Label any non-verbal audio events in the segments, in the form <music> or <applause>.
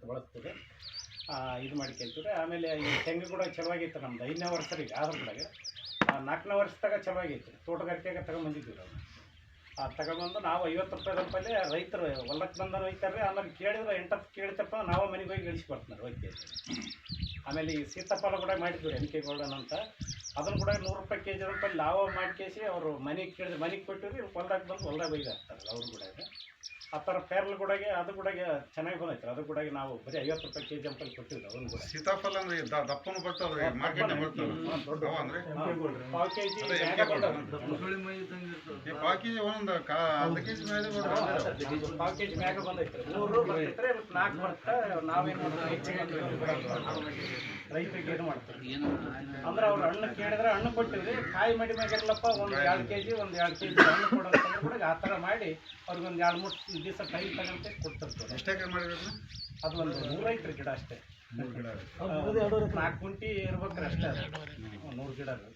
ಮತ್ತು ಬಳಸ್ತೀವಿ. ಇದು ಮಾಡ್ಕೊಂತೀವಿ ಆಮೇಲೆ ಈ ತೆಂಗು ಕೂಡ ಚಲುವಾಗೈತೆ ನಮ್ದು. ಐದನೇ ವರ್ಷರಿಗೆ ಆದ್ರ ಕೂಡ ನಾಲ್ಕನೇ ವರ್ಷದಾಗ ಚಲುವಾಗೈತೆ ತೋಟಗಾರಿಕೆಗೆ ತಗೊಂಬಂದಿದ್ವಿ ನಾವು. ಆ, ತಗೊಂಬಂದು ನಾವು ಐವತ್ತು ರೂಪಾಯಿ ರೂಪಾಯಿ ರೈತರು, ಹೊಲಕ್ಕೆ ಬಂದ ಒಯ್ತಾರೆ. ಆಮೇಲೆ ಕೇಳಿದ್ರೆ ಎಂಟತ್ತು ಕೇಳ್ತಪ್ಪ, ನಾವು ಮನೆಗೆ ಹೋಗಿ ಇಳಿಸಿ ಬರ್ತಾರೆ ಒಯ್ತೀವಿ ಆಮೇಲೆ ಈ ಸೀತಾಫಲ ಕೂಡ ಮಾಡಿದ್ವಿ ಎಂ ಕೆ ಗೋಲ್ಡನ್ ಅಂತ. ಅದನ್ನು ಕೂಡ ನೂರು ರೂಪಾಯಿ ಕೆ ಜಿ ರೂಪಾಯಿ ಲಾಭ ಮಾಡ್ಕೇಸಿ ಅವರು ಮನೆಗೆ ಕೇಳಿದ್ರೆ. ಮನೆಗೆ ಕೊಟ್ಟಿರಿ ಹೊಲ್ದಾಗ ಬಂದು ಹೊಲ್ದಾಗ ಒಯ್ದು ಅವರು ಅವ್ರು ಕೂಡ. ಆ ಥರ ಪೇರ್ಲ್ ಕೂಡಗೆ ಅದು ಕೂಡ ಚೆನ್ನಾಗಿ ಬಂದೈತೆ ಅದು ಕೂಡ ನಾವು ಬರೀ ಐವತ್ತು ರೂಪಾಯಿ ಕೆ ಜಿ ಅಂಪಲ್ಲಿ ಕೊಟ್ಟಿದ್ವಿ ಅದನ್ನು ಕೂಡ ಸೀತಾಫಲ ಅಂದ್ರೆ ದ- ದಪ್ಪನು ಬರ್ತಾವ್ರಿ ಮಾರ್ಕೆಟ್ ದೊಡ್ಡ ಅಂದ್ರೆ? ಪಾವು ಕೆ ಜಿ ಅದೇ ಎಂ ಕೆ ಈ ಪಾಕಿ ಒಂದ್ ಕಾ ಅರ್ಧ ಕೆಜಿ ಮೇಲೆ ಬರ್ತದೆ. ಪಾವು ಕೆ ಜಿ ಮ್ಯಾಗ ಬಂದೈತೆ ಮೂರು ಬರ್ತೈತ್ರಿ ಮತ್ತು ನಾಲ್ಕು ಬರುತ್ತೆ ನಾವೇನು ಮಾಡ್ತೀವಿ? ಹೆಚ್ಚಿಗೆ ರೈತರಿಗೆ ಏನು ಮಾಡ್ತಾರೆ ಅಂದ್ರೆ ಅವ್ರು ಹಣ್ಣು ಕೇಳಿದ್ರೆ ಹಣ್ಣು ಕೊಟ್ಟಿದ್ರೆ ಕಾಯಿ ಮಡಿ ಮ್ಯಾಗಿರ್ಲಪ್ಪ ಒಂದು ಎರಡು ಕೆ ಜಿ ಒಂದು ಎರಡು ಕೆ ಜಿ ಹಣ್ಣು ಕೊಡೋದು ಕೂಡ ಆ ಥರ ಮಾಡಿ ಅವ್ರಿಗೆ ಒಂದು ಎರಡು ಮೂರು ದಿವಸ ಟೈಮ್ ತಗೊಂತ ಕೊಡ್ತಿರ್ತಾರೆ ಎಷ್ಟು ಎಕರೆ ಮಾಡಿರೋದು ಅದು ಒಂದು ನೂರು ಐತ್ರಿ ಗಿಡ ಅಷ್ಟೇ. ಗಿಡ ನಾಲ್ಕು ಕುಂಟಿ ಇರ್ಬೇಕ್ರಿ ಅಷ್ಟೇ ಅದು. ನೂರು ಗಿಡ ಅದು.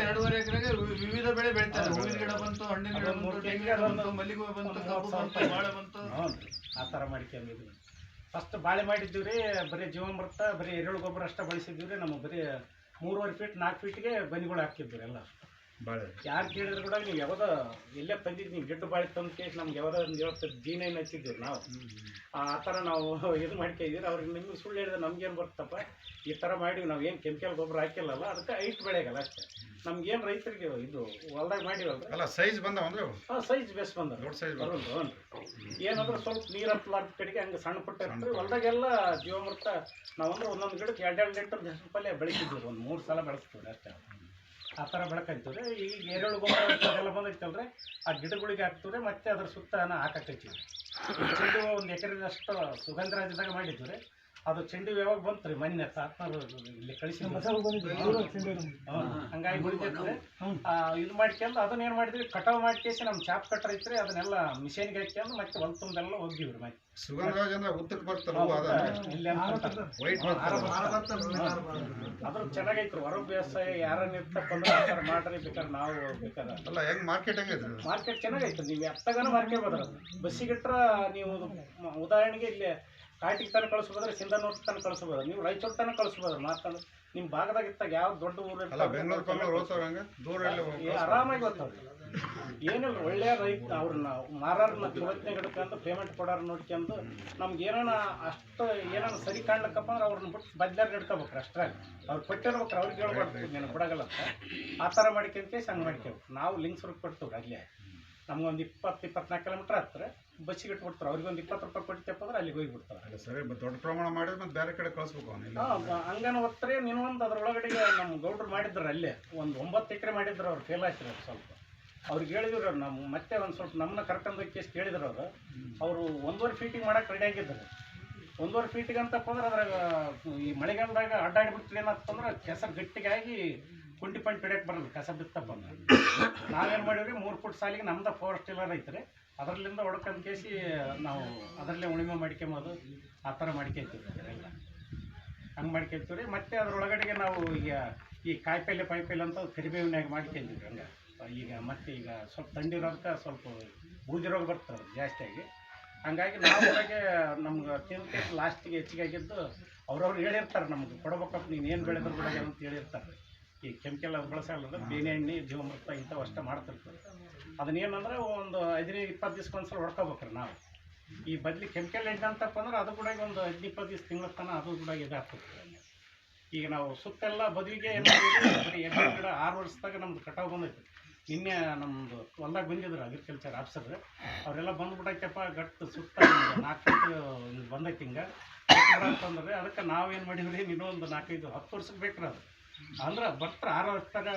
ಎರಡೂವರೆ ಎಕರೆಗೆ ವಿವಿಧ ಬೆಳೆ ಬೆಳಿತಾರೆ. ಹೂವಿನ ಗಿಡ ಬಂತು ಹಣ್ಣಿನ ಗಿಡ ಮೂರು ಬಂತು ಮಲ್ಲಿಗೆ ಬಂತು ಕಬ್ಬು ಬಂತು ಬಾಳೆ ಬಂತು. ಹ್ಞೂ ಆ ಥರ ಮಾಡ್ಕೊಂಡಿದ್ವಿ ಫಸ್ಟ್ ಬಾಳೆ ಮಾಡಿದ್ದೀವಿ ರೀ ಬರೀ ಜೀವಾಮೃತ ಬರೀ ಎರೆಹುಳು ಗೊಬ್ಬರ ಅಷ್ಟೇ ಬಳಸಿದ್ವಿ ರೀ ನಮಗೆ ಬರೀ ಮೂರುವರೆ ಫೀಟ್ ನಾಲ್ಕು ಫೀಟ್ಗೆ ಬನಿಗಳು ಹಾಕಿದ್ವಿ ಎಲ್ಲ ಬಾಳೆ. ಯಾರು ಕೇಳಿದ್ರು ಕೂಡ ನೀವು ಯಾವ್ದೋ ಎಲ್ಲೇ ತಂದಿದ್ದು ನೀವು ಗಿಡ್ಡ ಬಾಳೆ ತಂದು ಕೇಳಿ ನಮ್ಗೆ ಯಾವ್ದೋ ಒಂದು ಜೀನ ಏನು ಹಚ್ಚಿದ್ದೀವಿ ನಾವು. ಆ ಥರ ನಾವು <laughs> ಇದು ಮಾಡ್ಕೊಂಡಿದ್ದೀವಿ ಅವ್ರಿಗೆ ನಿಮ್ಗೆ ಸುಳ್ಳು ಹೇಳಿದ್ರೆ ನಮ್ಗೇನು ಬರ್ತಪ್ಪ ಈ ಥರ ಮಾಡಿ ನಾವು ಏನು ಕೆಮಿಕಲ್ ಗೊಬ್ಬರ ಹಾಕಿಲ್ಲಲ್ಲ ಅದಕ್ಕೆ ಐಟ್ ಬೆಳೆಗಲ್ಲ ಅಷ್ಟೇ. ನಮ್ಗೇನು ರೈತರಿಗೆ ಇದು ಹೊಲ್ದಾಗ ಮಾಡಿವಲ್ಲ ಅಲ್ಲ ಸೈಜ್ ಬಂದಾವ ಅಂದ್ರೆ? ಹಾಂ ಸೈಜ್ ಬೆಸ್ಟ್ ಬಂದ ದೊಡ್ಡ ಸೈಜ್ ಬರೋದು ಹ್ಞೂ ಏನಂದ್ರೆ ಸ್ವಲ್ಪ ನೀರು ಹತ್ತಲಾರ್ದ ಕಡೆಗೆ ಹಂಗೆ ಸಣ್ಣ ಪುಟ್ಟ ಇರ್ತದೆ ಹೊಲ್ದಾಗೆಲ್ಲ ಜೀವಾಮೃತ ನಾವಂದ್ರೆ ಒಂದೊಂದು ಗಿಡಕ್ಕೆ ಎರಡೆರಡು ಎರಡು ಲೀಟರ್ ಹೆಸರು ಪಲ್ಯ ಬೆಳಿತಿದ್ವಿ ಒಂದು ಮೂರು ಸಲ ಬೆಳೆಸ್ತೀವಿ ಅಷ್ಟೇ. ಆ ಥರ ಬೆಳಕಂತೀವಿ ಈಗ ಎರೆಹುಳು ಗೊಬ್ಬರ ಎಲ್ಲ ಬಂದೈತಲ್ರಿ, ಆ ಗಿಡಗಳಿಗೆ ಹಾಕ್ತೀವಿ ಮತ್ತೆ ಅದ್ರ ಸುತ್ತ ಹಾಕಾಕೈತಿ. ಹೂವು ಒಂದು ಎಕರೆದಷ್ಟು ಸುಗಂಧರಾಜದಾಗ ಮಾಡಿದ್ವಿ ರೀ. ಅದು ಚೆಂಡು ಯಾವಾಗ ಬಂತು ರೀ ಮೊನ್ನೆ ಸಾತ್ನೂರು ಇಲ್ಲಿ ಕಳಿಸಿ ಹಂಗಾಗಿ ಬಿಡ್ತೈತ್ರಿ ಇದು ಮಾಡ್ಕೊಂಡು ಅದನ್ನ ಏನು ಮಾಡಿದ್ರಿ ಕಟಾವ್ ಮಾಡ್ಕೇಸಿ ನಮ್ಮ ಚಾಪ್ ಕಟ್ಟರ್ ಐತ್ರಿ ಅದನ್ನೆಲ್ಲ ಮಿಷಿನ್ಗೆ ಹಾಕ್ಯಂದು ಮತ್ತೆ ಹೊಲ ತುಂಬೆಲ್ಲ ಹೋಗಿವ್ರಿ ಮತ್ತೆ. ಸುಗಂಧರಾಜ ಅಂದ್ರೆ ಉತ್ತಕ್ಕೆ ಬರ್ತಾರ. ಅದ್ರ ಚೆನ್ನಾಗೈತ್ರಿ. ಹೊರ ಬೇಸಾಯ ಯಾರನ್ನ ಅಂದ್ರೆ ಮಾಡ್ರಿ ಬೇಕಾದ್ರೆ ನಾವು ಬೇಕಾದ್ರೆ. ಅಲ್ಲ ಹೆಂಗ್ ಮಾರ್ಕೆಟ್ ಹೆಂಗೈತ್ರಿ? ಮಾರ್ಕೆಟ್ ಚೆನ್ನಾಗೈತೆ ನೀವು ಎತ್ತಗನ ಮಾರ್ಕೆಟ್ ಬದ್ರ ಬಸ್ಸಿಗಿಟ್ರ ನೀವು ಉದಾಹರಣೆಗೆ ಇಲ್ಲಿ ಕಾಟಿಗೆ ತನಕ ಕಳಿಸ್ಬೋದ್ರೆ ಸಿಂಧನೂರ್ ತನಕ ಕಳಿಸ್ಬೋದು? ನೀವು ರಾಯಚೂರು ತನಕ ಕಳಿಸ್ಬೋದು ಮಾತಾಡ ನಿಮ್ಮ ಭಾಗದಾಗ ಇತ್ತಾಗ ಯಾವ ದೊಡ್ಡ ಊರು? ಆರಾಮಾಗಿ ಗೊತ್ತವ್ರಿ ಏನಿಲ್ಲ ಒಳ್ಳೆಯ ರೈತ ಅವ್ರನ್ನ ಮಾರಾರನ್ನ ಚೊವತ್ನಾಗ ಹಿಡ್ಕೊಂಡು ಪೇಮೆಂಟ್ ಕೊಡೋರು ನೋಡ್ಕೊಂಡು ನಮ್ಗೆ ಏನಾನ ಅಷ್ಟು ಏನಾನ ಸರಿ ಕಾಣ್ಲಕ್ಕಪ್ಪ ಅಂದ್ರೆ ಅವ್ರನ್ನ ಬಿಟ್ಟು ಬದ್ಲಾರ್ ಹಿಡ್ಕೋಬೇಕು ಅಷ್ಟ್ರಾಗ ಅವ್ರು ಕೊಟ್ಟಿರ್ಬೇಕ್ರಿ ಅವ್ರಿಗೆ ಹೇಳ್ಬಾರ್ದು ನೀನು ಕೊಡಗಲ್ಲ ಅಂತ. ಆ ಥರ ಮಾಡ್ಕೊಂತ ಹಂಗೆ ಮಾಡ್ಕೊಬೇಕು ನಾವು ಲಿಂಕ್ಸ್ ರೂಪಾಯಿ ಕೊಡ್ತೀವಿ ಅಲ್ಲೇ ನಮ್ಗೊಂದು ಇಪ್ಪತ್ತು ಇಪ್ಪತ್ನಾಲ್ಕು ಕಿಲೋಮೀಟ್ರ್ ಹತ್ತಿರ ಬಸ್ಸಿಗೆ ಇಟ್ಬಿಡ್ತಾರೆ ಅವ್ರಿಗೆ ಒಂದು ಇಪ್ಪತ್ತು ರೂಪಾಯಿ ಕೊಡ್ತೇಪ್ಪ ಅಂದ್ರೆ ಅಲ್ಲಿಗೆ ಹೋಗಿಬಿಡ್ತಾರೆ. ಅಲ್ಲ ಸರಿ ಬ- ದೊಡ್ಡ ಪ್ರಮಾಣ ಮಾಡಿದ್ರೆ ಮತ್ತೆ ಬೇರೆ ಕಡೆ ಕಳಿಸ್ಬೇಕು ಅವನಿಲ್ಲ ಹಂಗನ ಒತ್ತರೆ ನೀನೊಂದು ಅದ್ರೊಳಗಡೆ ನಮ್ಮ ಗೌಡ್ರು ಮಾಡಿದ್ರು ಅಲ್ಲೇ. ಒಂದು ಒಂಬತ್ತು ಎಕರೆ ಮಾಡಿದ್ರು ಅವ್ರು ಫೇಲ್ ಆಯ್ತು ಅವ್ರು ಸ್ವಲ್ಪ. ಅವ್ರಿಗೆ ಹೇಳಿದ್ರು ಅವ್ರು ನಮ್ಮ ಮತ್ತೆ ಒಂದು ಸ್ವಲ್ಪ ನಮ್ಮನ್ನ ಕರ್ಕೊಂಡು ಕೇಸ್ ಕೇಳಿದ್ರು ಅವರು. ಅವರು ಒಂದೂವರೆ ಫೀಟಿಗೆ ಮಾಡಕ್ಕೆ ರೆಡಿ ಆಗಿದ್ರು. ಒಂದೂವರೆ ಫೀಟಿಗೆ ಅಂತಪ್ಪ ಅಂದ್ರೆ ಅದ್ರಾಗ ಈ ಮಳೆಗಾಲದಾಗ ಅಡ್ಡಾಡ್ಬಿಡ್ತೀವಿ ಅಂದ್ರೆ ಕೆಸ ಗಟ್ಟಿಗಾಗಿ ಕುಂಟಿ ಪಂಟ್ ಹಿಡಿಯಕ್ಕೆ ಬರಲ್ಲ ಕಸ ಬಿತ್ತಪ್ಪ ಅಂದ್ರೆ ನಾವೇನು ಮಾಡೀವಿ ಮೂರು ಫುಟ್ ಸಾಲಿಗೆ ನಮ್ದು ಫೋರ್ ಇಲ್ಲ ಐತ್ರಿ. ಅದರಲ್ಲಿಂದ ಹೊಡ್ಕೊಂಡು ಕೇಸಿ ನಾವು ಅದರಲ್ಲೇ ಉಳಿಮೆ ಮಾಡ್ಕೊಂಬೋದು. ಆ ಥರ ಮಾಡ್ಕೊಂತೀವಿ ಎಲ್ಲ ಹಂಗೆ ಮಾಡ್ಕೊಂತೀವಿ ರೀ. ಮತ್ತೆ ಅದರೊಳಗಡೆಗೆ ನಾವು ಈಗ ಈ ಕಾಯಿಪಲ್ಲೆ ಪಾಯಿಪಲ್ಲೆ ಅಂತ ಕರಿಬೇವಿನಾಗ ಮಾಡ್ಕೊಂತೀವಿ ಹಂಗೆ. ಈಗ ಮತ್ತೆ ಈಗ ಸ್ವಲ್ಪ ತಂಡಿರೋದಕ್ಕೆ ಸ್ವಲ್ಪ ಬೂದಿ ರೋಗ ಬರ್ತದೆ ಜಾಸ್ತಿಯಾಗಿ ಹಂಗಾಗಿ ನಾವು ಹೊರಗೆ ನಮ್ಗೆ ತಿಂತ ಲಾಸ್ಟಿಗೆ ಹೆಚ್ಚಿಗೆ ಆಗಿದ್ದು ಅವ್ರವ್ರು ಹೇಳಿರ್ತಾರೆ ನಮ್ಗೆ ಕೊಡ್ಬೇಕಪ್ಪ ನೀನು ಏನು ಬೆಳೆದ್ರು ಕೂಡ ಅಂತ ಹೇಳಿರ್ತಾರೆ. ಈ ಕೆಮಿಕಲ್ ಅದು ಬಳಸಲ್ಲ ಬೇನೆ ಎಣ್ಣೆ ಜೀವಮೃತ ಇಂಥವು ಅಷ್ಟೇ ಮಾಡ್ತಿರ್ತಾರೆ. ಅದನ್ನೇನಂದ್ರೆ ಒಂದು ಹದಿನೈದು ಇಪ್ಪತ್ತು ದಿವ್ಸಕ್ಕೆ ಒಂದ್ಸಲ ಹೊಡ್ಕೋಬೇಕ್ರಿ ನಾವು. ಈ ಬದ್ಲಿ ಕೆಮಿಕಲ್ ಎಣ್ಣೆ ಅಂತಪ್ಪ ಅಂದ್ರೆ ಅದು ಕೂಡ ಒಂದು ಹದಿನೈದು ಇಪ್ಪತ್ತು ದಿವ್ಸ ತಿಂಗಳ ತನಕ ಅದು ಕೂಡ ಇದಾಗ್ತದೆ ಈಗ ನಾವು ಸುತ್ತೆಲ್ಲ ಬದುವಿಗೆ ಬರೀ ಎಣ್ಣೆ ಗಿಡ ಆರು ವರ್ಷದಾಗ ನಮ್ದು ಕಟಾವ್ ಬಂದೈತೆ. ನಿನ್ನೆ ನಮ್ಮದು ಹೊಲ್ದಾಗ ಬಂದಿದ್ರು ಅಗ್ರಿಕಲ್ಚರ್ ಆಫೀಸರ್ ಅವರೆಲ್ಲ ಬಂದ್ಬಿಟ್ಟೈತಪ್ಪ, ಗಟ್ಟು ಸುತ್ತ ನಾಲ್ಕು ಇದು ಬಂದೈತಿ ಹಿಂಗೆ. ಅಂತಂದ್ರೆ ಅದಕ್ಕೆ ನಾವೇನು ಮಾಡಿದ್ರಿ ಇನ್ನೊಂದು ನಾಲ್ಕೈದು ಹತ್ತು ವರ್ಷಕ್ಕೆ ಬೇಕ್ರಿ ಅದು. ಅಂದ್ರೆ ಬರ್ತಾರೆ ಆರು ವರ್ಷದಾಗ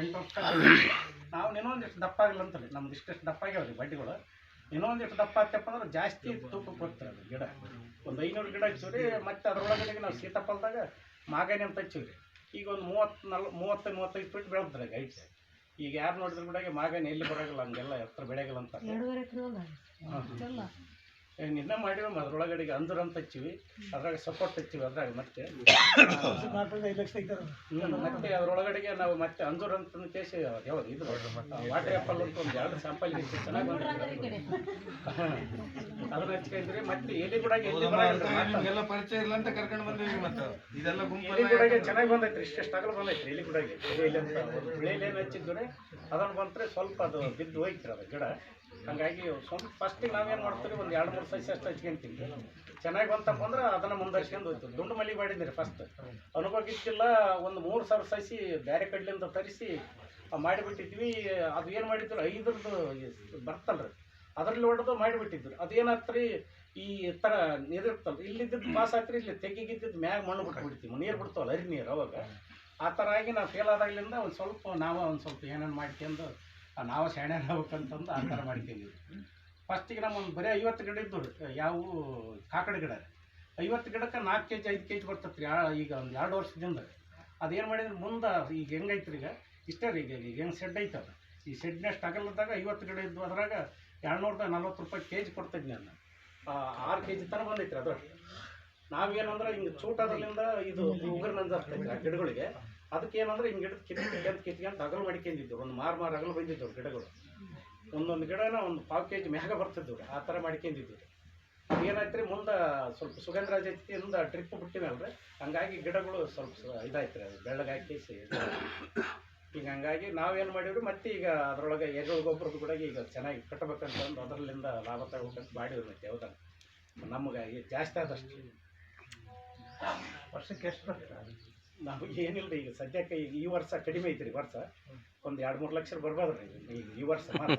ಎಂಟು ವರ್ಷದಾಗ ನಾವು ಇನ್ನೊಂದಿಷ್ಟು ದಪ್ಪ ಆಗಿಲ್ಲ ಅಂತೇಳಿ ನಮ್ದು ಇಷ್ಟಿಷ್ಟು ದಪ್ಪ ಆಗ್ಯಾವ್ರಿ ಬಡ್ಡಿಗಳು. ಇನ್ನೊಂದಿಷ್ಟು ದಪ್ಪ ಆಗ್ತಪ್ಪ ಅಂದ್ರೆ ಜಾಸ್ತಿ ತೂಕ ಕೊಡ್ತಾರೆ ಅದು ಗಿಡ. ಒಂದು ಐನೂರು ಗಿಡ ಹಚ್ಚಿವ್ರಿ ಮತ್ತೆ ಅದರೊಳಗಡೆಗೆ ನಾವು ಸೀತಾಫಲದಾಗ ಮಾಗಾನಿ ಅಂತ ಹಚ್ಚಿವ್ರಿ. ಈಗ ಒಂದು ಮೂವತ್ತು ನಲ್ ಮೂವತ್ತು ಮೂವತ್ತೈದು ಫೀಟ್ ಬೆಳೆದ್ರೆ ಗೈಡ್ಸ್ ಈಗ ಯಾರು ನೋಡಿದ್ರು ಕೂಡ ಮಾಗಾನಿ ಎಲ್ಲಿ ಬರೋಗಿಲ್ಲ ಹಂಗೆಲ್ಲ ಎತ್ತರ ಬೆಳೆಯಲ್ಲ ಅಂತ. ಎರಡೂವರೆ ಮಾಡಿರೋ ಅದ್ರೊಳಗಡೆಗೆ ಅಂದ್ರ ಅಂತ ಹಚ್ಚಿವಿ. ಅದ್ರಾಗ ಸಪೋರ್ಟ್ ಹಚ್ಚಿವಿ ಅದ್ರಾಗ ಮತ್ತೆ. ಮತ್ತೆ ಅದ್ರೊಳಗಡೆಗೆ ನಾವು ಮತ್ತೆ ಅಂಜೂರ ಅಂತ ಕೇಸಿ ಯಾವ್ದು ಇದು? ವಾಟರ್ ಆ್ಯಪಲ್ ಅಂತ ಒಂದು ಎರಡು ಸ್ಯಾಂಪಲ್ ಚೆನ್ನಾಗಿ ಬಂದಿದೆ ಅದನ್ನ ಹಚ್ಕೊಂಡ್ರಿ ಮತ್ತೆ ಎಲ್ಲಿ ಕೂಡ ಎಲ್ಲಿ ಪರಿಚಯ ಇಲ್ಲ ಅಂತ ಕರ್ಕೊಂಡು ಬಂದಿವಿ ಮತ್ತೆ. ಇದೆಲ್ಲ ಗುಡಾಗೆ ಚೆನ್ನಾಗಿ ಬಂದೈತ್ರಿ ಇಷ್ಟು ಸ್ಟ್ರಗಲ್ ಬಂದೈತ್ರಿ ಇಲ್ಲಿ ಕೂಡ ಎಲಿ ಅಂತ ಬಿಳಿಯಲ್ಲಿ ಏನು ಹಚ್ಚಿದ್ರೆ ಅದನ್ನು ಬಂದ್ರೆ ಸ್ವಲ್ಪ ಅದು ಬಿದ್ದು ಹೋಯ್ತಿರ ಅದು ಗಿಡ. ಹಂಗಾಗಿ ಸ್ವಲ್ಪ ಫಸ್ಟಿಗೆ ನಾವೇನು ಮಾಡ್ತೀವಿ, ಒಂದು ಎರಡು ಮೂರು ಸಸಿ ಅಷ್ಟು ಹಚ್ಕೊಂತೀವಿ. ಚೆನ್ನಾಗಿ ಬಂತಪ್ಪ ಅಂದ್ರೆ ಅದನ್ನು ಮುಂದರ್ಸ್ಕೊಂಡು ಹೋಯ್ತು. ದುಂಡು ಮಲಿ ಮಾಡಿದ್ರಿ ಫಸ್ಟ್ ಅನುಭವ ಇದ್ದಿಲ್ಲ ಒಂದು ಮೂರು ಸಾವಿರ ಸಸಿ ಬೇರೆ ಕಡ್ಲಿಂದ ತರಿಸಿ ಮಾಡಿಬಿಟ್ಟಿದ್ವಿ. ಅದು ಏನು ಮಾಡಿದ್ರು, ಐದರದ್ದು ಬರ್ತಲ್ರಿ. ಅದರಲ್ಲಿ ಹೊಡೆದು ಮಾಡಿಬಿಟ್ಟಿದ್ರು. ಅದೇನಾತ್ರಿ ಈ ಥರ ನೀರಿರ್ತಲ್ಲ ಇಲ್ಲಿದ್ದು ಪಾಸ್ ಆತ್ರಿ, ಇಲ್ಲಿ ತೆಗಿಗಿದ್ದು ಮ್ಯಾಗ ಮಣ್ಣು ಬಿಟ್ಟು ಬಿಡ್ತೀವಿ ನೀರು ಬಿಡ್ತಾವಲ್ಲ ಹರಿ ನೀರು ಅವಾಗ. ಆ ಥರ ಆಗಿ ನಾವು ಫೇಲ್ ಆದಾಗ್ಲಿಂದ ಒಂದು ಸ್ವಲ್ಪ ನಾವು ಒಂದು ಸ್ವಲ್ಪ ಏನೇನು ಮಾಡ್ಕೊಂಡು ನಾವು ಸೆಣೆ ಹೋಗ್ಬೇಕಂತಂದು ಆ ಥರ ಮಾಡ್ತೀವಿ ಫಸ್ಟಿಗೆ ನಮ್ಮೊಂದು ಬರೀ ಐವತ್ತು ಗಿಡ ಇದ್ದು ಯಾವ ಕಾಕಡ ಗಿಡ ಐವತ್ತು ಗಿಡಕ್ಕೆ ನಾಲ್ಕು ಕೆ ಜಿ ಐದು ಕೆ ಜಿ ಬರ್ತೈತೆ ರೀ ಈಗ ಒಂದು ಎರಡು ವರ್ಷದಿಂದ. ಅದೇನು ಮಾಡಿದ್ರೆ, ಮುಂದೆ ಈಗ ಹೆಂಗೈತ್ರಿ ಈಗ? ಇಷ್ಟೇ ರೀ, ಈಗ ಈಗ ಹೆಂಗೆ ಶೆಡ್ ಅದು ಈ ಶೆಡ್ನಷ್ಟು ಅಗಲದಾಗ ಐವತ್ತು ಗಿಡ ಇದ್ದು ಅದ್ರಾಗ ಎರಡುನೂರದ ನಲ್ವತ್ತು ರೂಪಾಯಿ ಕೆ ಜಿ ಕೊಡ್ತಿದ್ನಿ ನಾನು ಆರು ಕೆ ಜಿ ತನಕ ಬಂದೈತ್ರಿ ಅದು ನಾವೇನಂದ್ರೆ ಹಿಂಗೆ ಚೂಟದ್ರಲ್ಲಿಂದ ಇದು ಉಗುರು ನಂಜಾಗ್ತೈತೆ ಆ ಗಿಡಗಳಿಗೆ. ಅದಕ್ಕೆ ಏನಂದ್ರೆ ಹಿಂಗೆ ಗಿಡದ ಕಿತ್ಕೊಂಡು ಕಿತ್ಕೊಂಡು ಅಗಲು ಮಾಡ್ಕೊಂಡಿದ್ದು ಒಂದು ಮಾರು ಮಾರು ಅಗಲು ಬಂದಿದ್ದವು ಗಿಡಗಳು. ಒಂದೊಂದು ಗಿಡನ ಒಂದು ಪಾವು ಕೆ ಜಿ ಮ್ಯಾಗ ಬರ್ತಿದ್ವು ಆ ಥರ ಮಾಡ್ಕೊಂಡಿದ್ವಿ ಏನಾಯ್ತು ರೀ ಮುಂದೆ ಸ್ವಲ್ಪ ಸುಗಂಧರಾಜ ಇಂದ ಟ್ರಿಪ್ ಬಿಟ್ಟಿನಲ್ರಿ ಹಂಗಾಗಿ ಗಿಡಗಳು ಸ್ವಲ್ಪ ಇದಾಯ್ತು ರೀ ಅದು ಬೆಳ್ಳಗಾಕಿ ಈಗ ಹಂಗಾಗಿ ನಾವೇನು ಮಾಡಿವ್ರಿ, ಮತ್ತೆ ಈಗ ಅದರೊಳಗೆ ಎರೆಹುಳು ಗೊಬ್ಬರದ ಕೂಡ ಈಗ ಚೆನ್ನಾಗಿ ಕಟ್ಟಬೇಕಂತ ಅಂದು ಅದರಲ್ಲಿಂದ ಲಾಭ ತಗೋಬೇಕಂತ ಮಾಡಿದ್ರು ಮತ್ತೆ ಯಾವ್ದಾಗ ನಮಗೆ ಜಾಸ್ತಿ ಆದಷ್ಟು. ವರ್ಷಕ್ಕೆ ಎಷ್ಟು ಬರ್ತದೆ ನಮಗೆ ಏನಿಲ್ಲ ಈಗ ಸದ್ಯಕ್ಕೆ ಈಗ ಈ ವರ್ಷ ಕಡಿಮೆ ಐತ್ರಿ ವರ್ಷ. ಒಂದು ಎರಡು ಮೂರು ಲಕ್ಷ ಬರ್ಬೋದು ರೀ ಈಗ ಈ ವರ್ಷ ಮಾತ್ರ.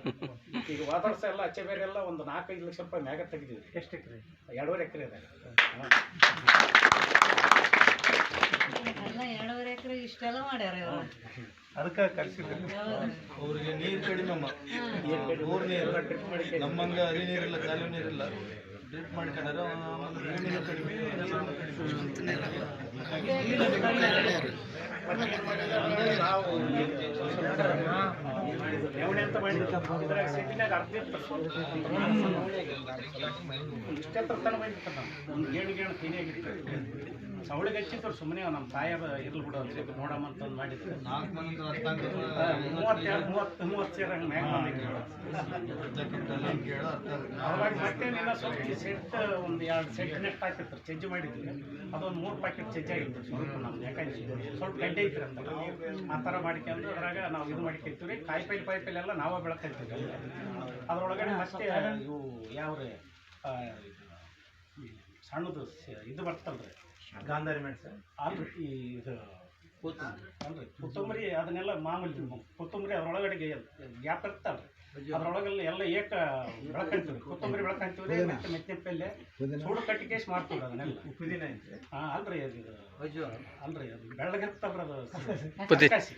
ಈಗ ಹೋದ ವರ್ಷ ಎಲ್ಲ ಅಚ್ಚೆ ಬೇರೆ ಎಲ್ಲ ಒಂದು ನಾಲ್ಕೈದು ಲಕ್ಷ ರೂಪಾಯಿ ಮ್ಯಾಗ ತೆಗಿದೀವಿ ಎಷ್ಟು ಎಕರೆ ಎರಡೂವರೆ ಎಕರೆ ಎರಡೂವರೆ ಎಕರೆ ಇಷ್ಟೆಲ್ಲ ಮಾಡ್ಯಾರ ಇವ್ರು. ಅದಕ್ಕೆ ಕಲಿಸಿದ್ರಿ ಅವ್ರಿಗೆ ನೀರು ಕಡಿಮೆ ನೀರು ಟ್ರಿಪ್ ಮಾಡಿ ನಮ್ಮಂಗ ಹರಿ ನೀರಿಲ್ಲ ಕಾಲು ನೀರಿಲ್ಲ. ಡ್ರಿಪ್ ಮಾಡ್ಕೊಂಡಾರ ನೀರು ಕಡಿಮೆ ಅಂತ ಸಿಟಿನಾಗ ಅರ್ಧ ಇಷ್ಟೇ ತರ್ತಾನೆ ಬಂದಿತ್ತು ನಾವು ಒಂದು ಗೇಣು ಗೇಣು ತಿನಿಯಾಗಿತ್ತು ಸವಳಿಗೆ ಹಚ್ಚಿದ್ರು ಸುಮ್ಮನೆ ನಮ್ಮ ತಾಯರ ಇರ್ಲಿ ಬಿಡು ಒಂದು ನೋಡಮ್ಮ ನೋಡಮ್ಮ ಅಂತಂದು ಮಾಡಿದ್ರು. ಮೂವತ್ತೆರಡು ಮೂವತ್ತು ಮೂವತ್ತು ಸೇರ ಮ್ಯಾಗ. ಅವಾಗ ಮತ್ತೆ ನಿನ್ನ ಸ್ವಲ್ಪ ಸೆಟ್ ಒಂದು ಎರಡು ಸೆಟ್ ನೆಟ್ ಹಾಕಿರ್ತಾರೆ ಚಜ್ಜಿ ಮಾಡಿದ್ವಿ. ಅದೊಂದು ಮೂರು ಪ್ಯಾಕೆಟ್ ಚಜ್ಜಿ ಆಗಿತ್ತು ಸ್ವಲ್ಪ ನಮ್ದು ಯಾಕಂದ್ರೆ ಸ್ವಲ್ಪ ಗಡ್ಡೆ ಐತ್ರಿ ಅಂತ ಆ ಥರ ಮಾಡ್ಕೊಂಡು ಅದ್ರಾಗ ನಾವು ಇದು ಮಾಡ್ಕೊಂತೀವಿ ರೀ ಕಾಯಿ ಪೈಲ್ ಪಾಯಿ ಪೈಲ್ ಎಲ್ಲ ನಾವೇ ಬೆಳಕೈತೀವಿ ಅದ್ರೊಳಗಡೆ ಮತ್ತೆ ಇವು ಯಾವ ಸಣ್ಣದು ಇದು ಬರ್ತಲ್ರಿ. ಗಾಂಧಾರಿ ಮೆಣಸು ಅಲ್ರಿ ಈ ಇದು ಅಲ್ರಿ ಕೊತ್ತಂಬರಿ ಅದನ್ನೆಲ್ಲ ಮಾಮೂಲಿ ಕೊತ್ತಂಬರಿ ಅದರೊಳಗಡೆ ಗ್ಯಾಪ್ ಇರ್ತಾರೆ ಅದರೊಳಗಲ್ಲಿ ಎಲ್ಲ ಏಕ ಬೆಳಕಂತೀವಿ ಕೊತ್ತಂಬರಿ ಬೆಳಕಂತೀವಿ ಮತ್ತೆ ಪಲ್ಯ ಪಲ್ಲೆ ಕಟ್ಟಿಗೆ ಕಟ್ಟಿ ಕೇಸ್ ಮಾಡ್ತೀವಿ ಅದನ್ನೆಲ್ಲ. ಪುದೀನ ಐತೆ ಹಾಂ ಅಲ್ರಿ ಅದು ಅಲ್ರಿ ಅದು ಬೆಳ್ಳಗಿರ್ತಲ್ರಿ ಅದು ಕಸಿ